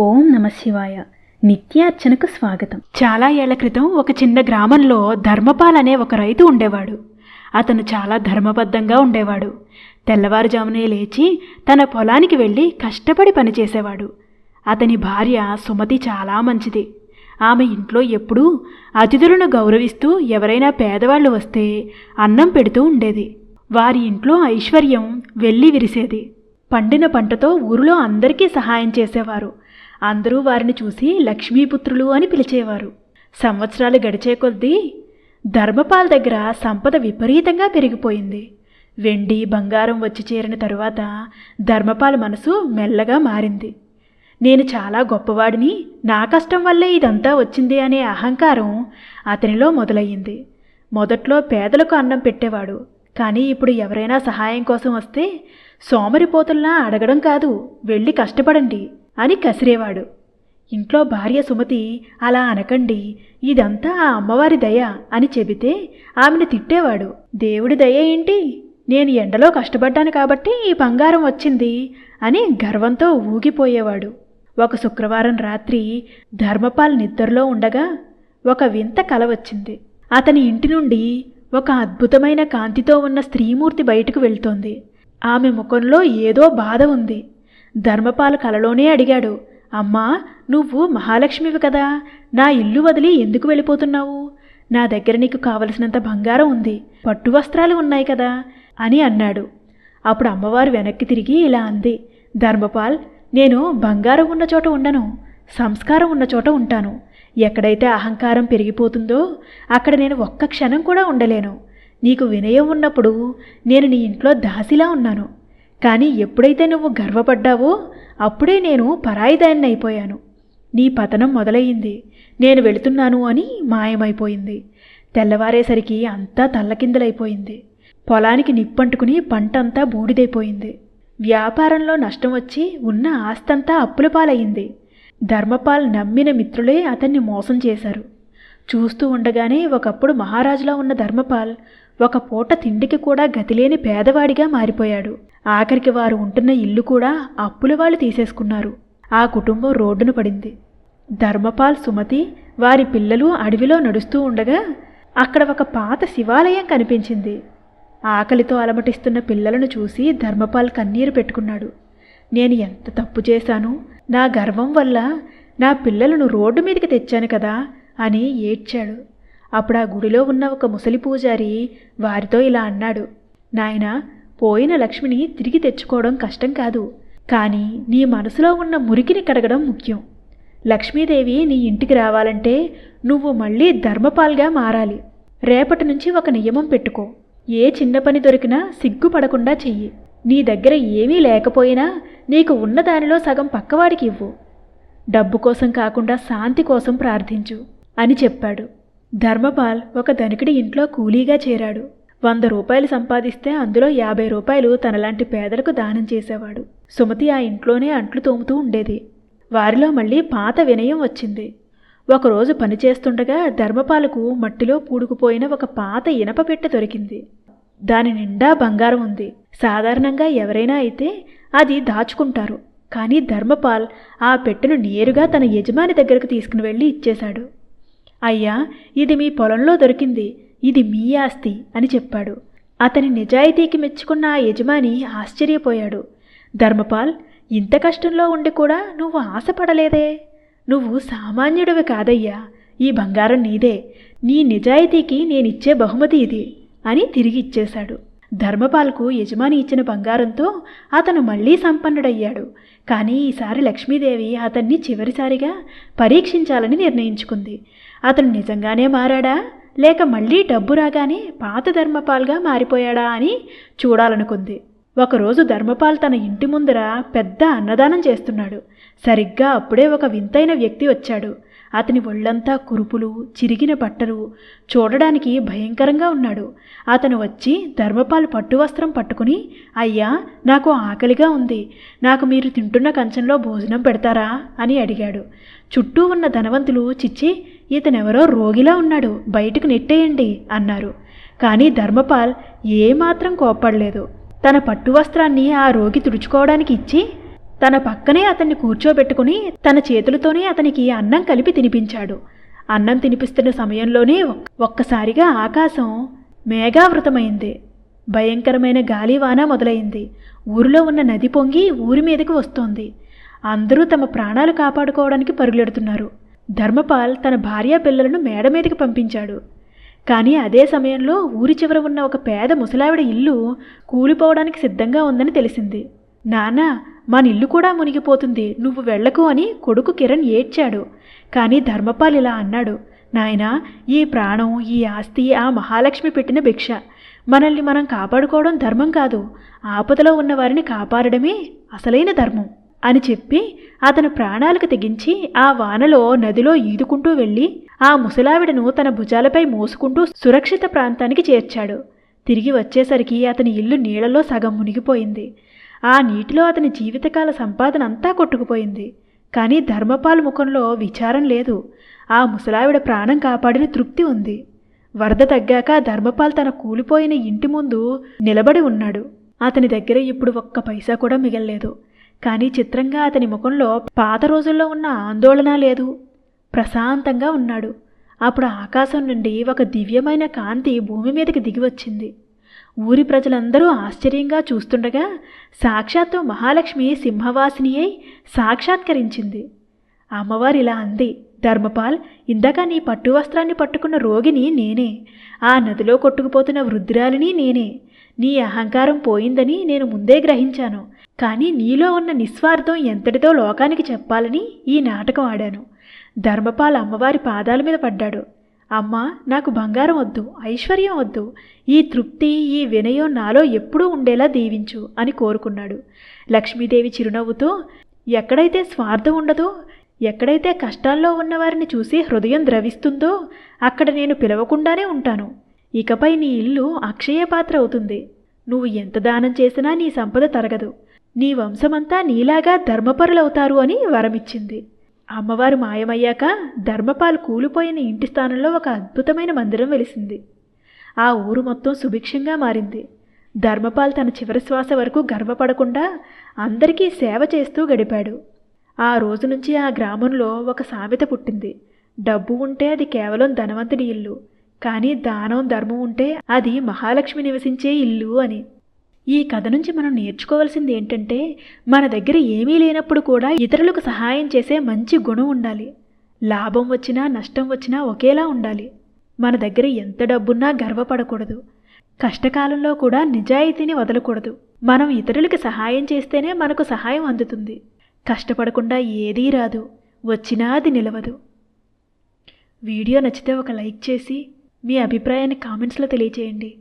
ఓం నమ శివాయ. నిత్యార్చనకు స్వాగతం. చాలా ఏళ్ళ క్రితం ఒక చిన్న గ్రామంలో ధర్మపాల్ అనే ఒక రైతు ఉండేవాడు. అతను చాలా ధర్మబద్ధంగా ఉండేవాడు. తెల్లవారుజామునే లేచి తన పొలానికి వెళ్ళి కష్టపడి పనిచేసేవాడు. అతని భార్య సుమతి చాలా మంచిది. ఆమె ఇంట్లో ఎప్పుడూ అతిథులను గౌరవిస్తూ ఎవరైనా పేదవాళ్ళు వస్తే అన్నం పెడుతూ ఉండేది. వారి ఇంట్లో ఐశ్వర్యం వెళ్ళి విరిసేది. పండిన పంటతో ఊరిలో అందరికీ సహాయం చేసేవారు. అందరూ వారిని చూసి లక్ష్మీపుత్రులు అని పిలిచేవారు. సంవత్సరాలు గడిచే కొద్దీ ధర్మపాల్ దగ్గర సంపద విపరీతంగా పెరిగిపోయింది. వెండి బంగారం వచ్చి చేరిన తరువాత ధర్మపాల్ మనసు మెల్లగా మారింది. నేను చాలా గొప్పవాడిని నా కష్టం వల్లే ఇదంతా వచ్చింది అనే అహంకారం అతనిలో మొదలయ్యింది. మొదట్లో పేదలకు అన్నం పెట్టేవాడు కానీ ఇప్పుడు ఎవరైనా సహాయం కోసం వస్తే సోమరిపోతుల్లా అడగడం కాదు వెళ్ళి కష్టపడండి. అని కసిరేవాడు. ఇంట్లో భార్య సుమతి అలా అనకండి ఇదంతా ఆ అమ్మవారి దయ అని చెబితే ఆమెను తిట్టేవాడు. దేవుడి దయ ఏంటి? నేను ఎండలో కష్టపడ్డాను కాబట్టి ఈ బంగారం వచ్చింది అని గర్వంతో ఊగిపోయేవాడు. ఒక శుక్రవారం రాత్రి ధర్మపాల్ నిద్రలో ఉండగా ఒక వింత కల వచ్చింది. అతని ఇంటి నుండి ఒక అద్భుతమైన కాంతితో ఉన్న స్త్రీమూర్తి బయటకు వెళ్తోంది. ఆమె ముఖంలో ఏదో బాధ ఉంది. ధర్మపాల్ కలలోనే అడిగాడు అమ్మా నువ్వు మహాలక్ష్మివి కదా నా ఇల్లు వదిలి ఎందుకు వెళ్ళిపోతున్నావు? నా దగ్గర నీకు కావలసినంత బంగారం ఉంది పట్టు వస్త్రాలు ఉన్నాయి కదా అని అన్నాడు. అప్పుడు అమ్మవారు వెనక్కి తిరిగి ఇలా అంది ధర్మపాల్ నేను బంగారం ఉన్న చోట ఉండను సంస్కారం ఉన్న చోట ఉంటాను. ఎక్కడైతే అహంకారం పెరిగిపోతుందో అక్కడ నేను ఒక్క క్షణం కూడా ఉండలేను. నీకు వినయం ఉన్నప్పుడు నేను నీ ఇంట్లో దాసిలా ఉన్నాను. కానీ ఎప్పుడైతే నువ్వు గర్వపడ్డావో అప్పుడే నేను పరాయిదాన్ని అయిపోయాను నీ పతనం మొదలయ్యింది. నేను వెళుతున్నాను అని మాయమైపోయింది. తెల్లవారేసరికి అంతా తల్లకిందలైపోయింది. పొలానికి నిప్పంటుకుని పంటంతా బూడిదైపోయింది. వ్యాపారంలో నష్టం వచ్చి ఉన్న ఆస్తంతా అప్పుల పాలయ్యింది ధర్మపాల్ నమ్మిన మిత్రులే అతన్ని మోసం చేశారు. చూస్తూ ఉండగానే ఒకప్పుడు మహారాజులా ఉన్న ధర్మపాల్ ఒక పూట తిండికి కూడా గతిలేని పేదవాడిగా మారిపోయాడు. ఆఖరికి వారు ఉంటున్న ఇల్లు కూడా అప్పుల వాళ్ళు తీసేసుకున్నారు. ఆ కుటుంబం రోడ్డున పడింది. ధర్మపాల్ సుమతి వారి పిల్లలు అడవిలో నడుస్తూ ఉండగా అక్కడ ఒక పాత శివాలయం కనిపించింది. ఆకలితో అలమటిస్తున్న పిల్లలను చూసి ధర్మపాల్ కన్నీరు పెట్టుకున్నాడు. నేను ఎంత తప్పు చేశాను? నా గర్వం వల్ల నా పిల్లలను రోడ్డు మీదకి తెచ్చాను కదా! అని ఏడ్చాడు. అప్పుడు ఆ గుడిలో ఉన్న ఒక ముసలి పూజారి వారితో ఇలా అన్నాడు. నాయన పోయిన లక్ష్మిని తిరిగి తెచ్చుకోవడం కష్టం కాదు. కానీ నీ మనసులో ఉన్న మురికిని కడగడం ముఖ్యం. లక్ష్మీదేవి నీ ఇంటికి రావాలంటే నువ్వు మళ్ళీ ధర్మపాల్గా మారాలి. రేపటి నుంచి ఒక నియమం పెట్టుకో. ఏ చిన్న పని దొరికినా సిగ్గుపడకుండా చెయ్యి. నీ దగ్గర ఏమీ లేకపోయినా నీకు ఉన్న దానిలో సగం పక్కవాడికి ఇవ్వు. డబ్బు కోసం కాకుండా శాంతి కోసం ప్రార్థించు. అని చెప్పాడు. ధర్మపాల్ ఒక ధనికుడి ఇంట్లో కూలీగా చేరాడు. వంద రూపాయలు సంపాదిస్తే అందులో యాభై రూపాయలు తనలాంటి పేదలకు దానం చేసేవాడు. సుమతి ఆ ఇంట్లోనే అంట్లు తోముతూ ఉండేది. వారిలో మళ్ళీ పాత వినయం వచ్చింది. ఒకరోజు పనిచేస్తుండగా ధర్మపాలకు మట్టిలో పూడుకుపోయిన ఒక పాత ఇనప పెట్టె దొరికింది. దాని నిండా బంగారం ఉంది. సాధారణంగా ఎవరైనా అయితే అది దాచుకుంటారు. కానీ ధర్మపాల్ ఆ పెట్టెను నేరుగా తన యజమాని దగ్గరకు తీసుకుని వెళ్ళి ఇచ్చేశాడు. అయ్యా ఇది మీ పొలంలో దొరికింది ఇది మీ ఆస్తి అని చెప్పాడు. అతని నిజాయితీకి మెచ్చుకున్న ఆ యజమాని ఆశ్చర్యపోయాడు. ధర్మపాల్ ఇంత కష్టంలో ఉండి కూడా నువ్వు ఆశపడలేదే? నువ్వు సామాన్యుడివి కాదయ్యా ఈ బంగారం నీదే నీ నిజాయితీకి నేనిచ్చే బహుమతి ఇది అని తిరిగి ఇచ్చేశాడు. ధర్మపాల్కు యజమాని ఇచ్చిన బంగారంతో అతను మళ్ళీ సంపన్నుడయ్యాడు. కానీ ఈసారి లక్ష్మీదేవి అతన్ని చివరిసారిగా పరీక్షించాలని నిర్ణయించుకుంది. అతను నిజంగానే మారాడా? లేక మళ్ళీ డబ్బు రాగానే పాత ధర్మపాల్గా మారిపోయాడా అని చూడాలనుకుంది. ఒకరోజు ధర్మపాల్ తన ఇంటి ముందర పెద్ద అన్నదానం చేస్తున్నాడు. సరిగ్గా అప్పుడే ఒక వింతైన వ్యక్తి వచ్చాడు. అతని ఒళ్ళంతా కురుపులు చిరిగిన బట్టలు చూడడానికి భయంకరంగా ఉన్నాడు. అతను వచ్చి ధర్మపాల్ పట్టు వస్త్రం పట్టుకుని అయ్యా నాకు ఆకలిగా ఉంది. నాకు మీరు తింటున్న కంచంలో భోజనం పెడతారా? అని అడిగాడు. చుట్టూ ఉన్న ధనవంతులు చిచ్చి ఇతనెవరో రోగిలా ఉన్నాడు బయటకు నెట్టేయండి అన్నారు. కానీ ధర్మపాల్ ఏమాత్రం కోప్పడలేదు. తన పట్టు వస్త్రాన్ని ఆ రోగి తుడుచుకోవడానికి ఇచ్చి తన పక్కనే అతన్ని కూర్చోబెట్టుకుని తన చేతులతోనే అతనికి అన్నం కలిపి తినిపించాడు. అన్నం తినిపిస్తున్న సమయంలోనే ఒక్కసారిగా ఆకాశం మేఘావృతమైంది. భయంకరమైన గాలివాన మొదలైంది. ఊరిలో ఉన్న నది పొంగి ఊరి మీదకి వస్తోంది. అందరూ తమ ప్రాణాలు కాపాడుకోవడానికి పరుగులెడుతున్నారు ధర్మపాల్ తన భార్య పిల్లలను మేడ మీదకి పంపించాడు. కానీ అదే సమయంలో ఊరి చివర ఉన్న ఒక పేద ముసలావిడ ఇల్లు కూలిపోవడానికి సిద్ధంగా ఉందని తెలిసింది. నాన్న మన ఇల్లు కూడా మునిగిపోతుంది. నువ్వు వెళ్ళకు అని కొడుకు కిరణ్ ఏడ్చాడు. కానీ ధర్మపాల్ ఇలా అన్నాడు. నాయనా ఈ ప్రాణం ఈ ఆస్తి ఆ మహాలక్ష్మి పెట్టిన భిక్ష. మనల్ని మనం కాపాడుకోవడం ధర్మం కాదు. ఆపదలో ఉన్న వారిని కాపాడడమే అసలైన ధర్మం. అని చెప్పి అతను ప్రాణాలకు తెగించి ఆ వానలో నదిలో ఈదుకుంటూ వెళ్ళి ఆ ముసలావిడను తన భుజాలపై మోసుకుంటూ సురక్షిత ప్రాంతానికి చేర్చాడు. తిరిగి వచ్చేసరికి అతని ఇల్లు నీళ్ళలో సగం మునిగిపోయింది. ఆ నీటిలో అతని జీవితకాల సంపాదన అంతా కొట్టుకుపోయింది. కానీ ధర్మపాల్ ముఖంలో విచారం లేదు. ఆ ముసలావిడ ప్రాణం కాపాడిన తృప్తి ఉంది. వరద తగ్గాక ధర్మపాల్ తన కూలిపోయిన ఇంటి ముందు నిలబడి ఉన్నాడు. అతని దగ్గర ఇప్పుడు ఒక్క పైసా కూడా మిగల్లేదు. కానీ చిత్రంగా అతని ముఖంలో పాత రోజుల్లో ఉన్న ఆందోళన లేదు. ప్రశాంతంగా ఉన్నాడు. అప్పుడు ఆకాశం నుండి ఒక దివ్యమైన కాంతి భూమి మీదకి దిగి వచ్చింది. ఊరి ప్రజలందరూ ఆశ్చర్యంగా చూస్తుండగా సాక్షాత్తు మహాలక్ష్మి సింహవాసిని అయి సాక్షాత్కరించింది. అమ్మవారు ఇలా అంది ధర్మపాల్ ఇందాక నీ పట్టు వస్త్రాన్ని పట్టుకున్న రోగిని నేనే. ఆ నదిలో కొట్టుకుపోతున్న వృద్ధురాలిని నేనే. నీ అహంకారం పోయిందని నేను ముందే గ్రహించాను. కానీ నీలో ఉన్న నిస్వార్థం ఎంతటితో లోకానికి చెప్పాలని ఈ నాటకం ఆడాను. ధర్మపాల్ అమ్మవారి పాదాల మీద పడ్డాడు. అమ్మా నాకు బంగారం వద్దు ఐశ్వర్యం వద్దు ఈ తృప్తి ఈ వినయం నాలో ఎప్పుడూ ఉండేలా దీవించు అని కోరుకున్నాడు. లక్ష్మీదేవి చిరునవ్వుతో ఎక్కడైతే స్వార్థం ఉండదో ఎక్కడైతే కష్టాల్లో ఉన్నవారిని చూసి హృదయం ద్రవిస్తుందో అక్కడ నేను పిలవకుండానే ఉంటాను. ఇకపై నీ ఇల్లు అక్షయ పాత్ర అవుతుంది. నువ్వు ఎంత దానం చేసినా నీ సంపద తరగదు. నీ వంశమంతా నీలాగా ధర్మపరులవుతారు అని వరమిచ్చింది. అమ్మవారు మాయమయ్యాక ధర్మపాలు కూలిపోయిన ఇంటి స్థానంలో ఒక అద్భుతమైన మందిరం వెలిసింది. ఆ ఊరు మొత్తం సుభిక్షంగా మారింది. ధర్మపాల్ తన చివరి శ్వాస వరకు గర్వపడకుండా అందరికీ సేవ చేస్తూ గడిపాడు. ఆ రోజు నుంచి ఆ గ్రామంలో ఒక సామెత పుట్టింది. డబ్బు ఉంటే అది కేవలం ధనవంతుడి ఇల్లు కానీ దానం ధర్మం ఉంటే అది మహాలక్ష్మి నివసించే ఇల్లు అని. ఈ కథ నుంచి మనం నేర్చుకోవాల్సింది ఏంటంటే మన దగ్గర ఏమీ లేనప్పుడు కూడా ఇతరులకు సహాయం చేసే మంచి గుణం ఉండాలి. లాభం వచ్చినా నష్టం వచ్చినా ఒకేలా ఉండాలి. మన దగ్గర ఎంత డబ్బున్నా గర్వపడకూడదు. కష్టకాలంలో కూడా నిజాయితీని వదలకూడదు. మనం ఇతరులకి సహాయం చేస్తేనే మనకు సహాయం అందుతుంది. కష్టపడకుండా ఏదీ రాదు. వచ్చినా అది నిలవదు. వీడియో నచ్చితే ఒక లైక్ చేసి మీ అభిప్రాయాన్ని కామెంట్స్లో తెలియచేయండి.